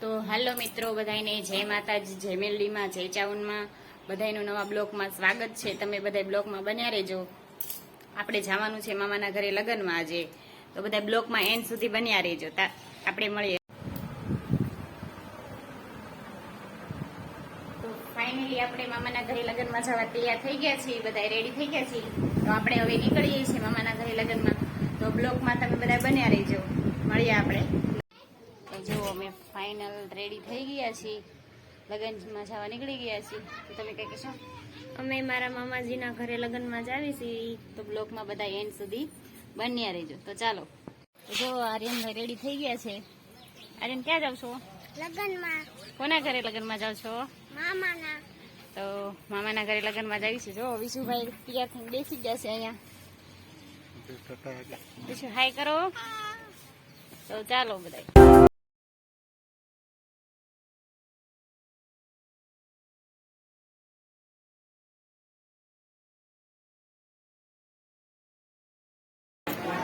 તો હાલો મિત્રો બધાને જય માતાજી, જય મેલડીમાં, જય ચાવનમાં બધાનું નવા બ્લોકમાં સ્વાગત છે. તમે બધા બ્લોકમાં બન્યા રહેજો. આપણે જવાનું છે મામાના ઘરે લગ્નમાં આજે. તો બધા બ્લોકમાં એન્ડ સુધી બન્યા રહેજો. આપણે મળીએ. તો ફાઇનલી આપણે મામાના ઘરે લગ્નમાં જવા તૈયાર થઈ ગયા છીએ. બધા રેડી થઈ ગયા છીએ? તો આપણે હવે નીકળીએ છીએ મામાના ઘરે લગ્નમાં. તો બ્લોકમાં તમે બધા બન્યા રહેજો. મળીએ આપણે. જો અમે ફાઇનલ રેડી થઈ ગયા છીએ. લગ્નમાં જવા નીકળી ગયા છીએ. તો તમે કઈ કહેશો? અમે મારા મામાજીના ઘરે લગ્નમાં જ આવી છીએ. તો બ્લોકમાં બધા એન્ડ સુધી બન્યા રહેજો. તો ચાલો. જો આર્યનભાઈ રેડી થઈ ગયા છે. આર્યન ક્યાં જાવ છો? લગ્નમાં. કોના ઘરે લગ્નમાં જાવ છો? મામાના. તો મામાના ઘરે લગ્નમાં જાવી છે. જો વિશુભાઈ તૈયાર થઈને બેસી ગયા છે અહીંયા. વિશુ હાય કરો. તો ચાલો બધા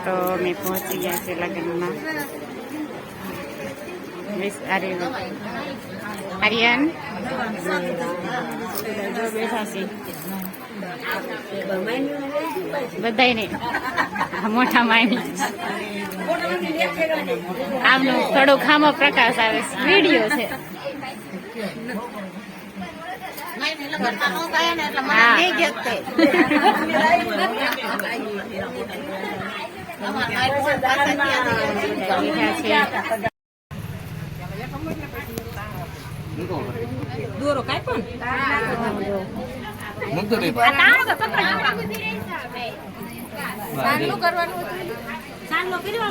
તો અમે પહોંચી ગયા છે લગ્નમાં. આર્યન બેઠા છે બધાને મોટા માયની આમનો થોડો ખામો પ્રકાશ આવે વીડિયો છે. હા. દોરો કાઈ પણ કરવાનું સાંજનો કર્યો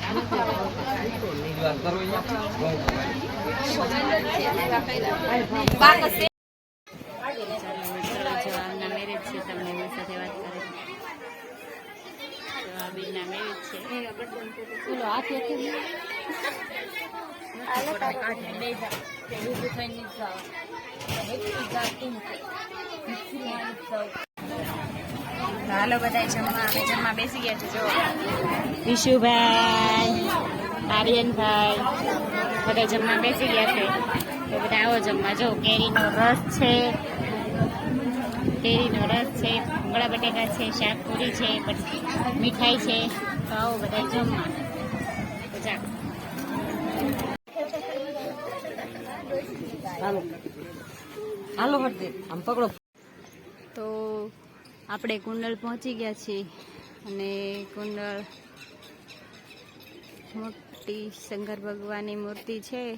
મેરેજ છે તમને એમની સાથે વાત કરે બેનના મેરેજ છે બોલો હાથે હાલો બધા જમવા અમે જમવા બેસી ગયા છે જો વિશુભાઈ આર્યનભાઈ બધા જમવા બેસી ગયા છે. તો બધા આવો જમવા. જો કેરીનો રસ છે. કેરીનો રસ છે ભૂંગળા બટેકા છે શાકપુરી છે પછી મીઠાઈ છે. તો આવો બધા જમવા. હાલો. આમ પકડો. તો આપણે કુંડળ પહોંચી ગયા છીએ અને કુંડળ મોટી શંકર ભગવાનની મૂર્તિ છે.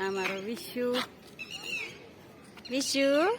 આ મારો વિશુ. વિશુ?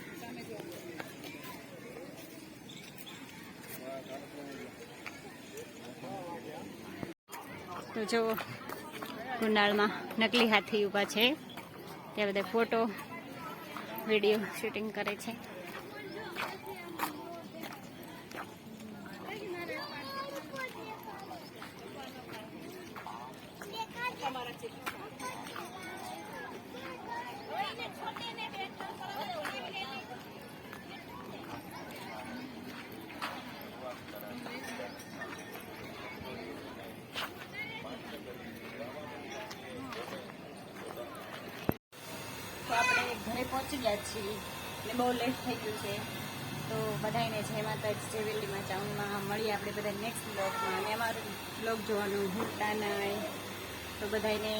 તો જો કુંડાળમાં નકલી હાથી ઊભા છે. ત્યાં બધા ફોટો, વીડિયો શૂટિંગ કરે છે. તો આપણે ઘરે પહોંચી ગયા છીએ એટલે બહુ લેટ થઈ ગયું છે. તો બધાને જય માતાજી, જય વેલીમાં ચાઉનમાં મળીએ આપણે બધા નેક્સ્ટ બ્લોગમાં અને અમારું બ્લોગ જોવાનું ભૂલતા નહીં. તો બધાને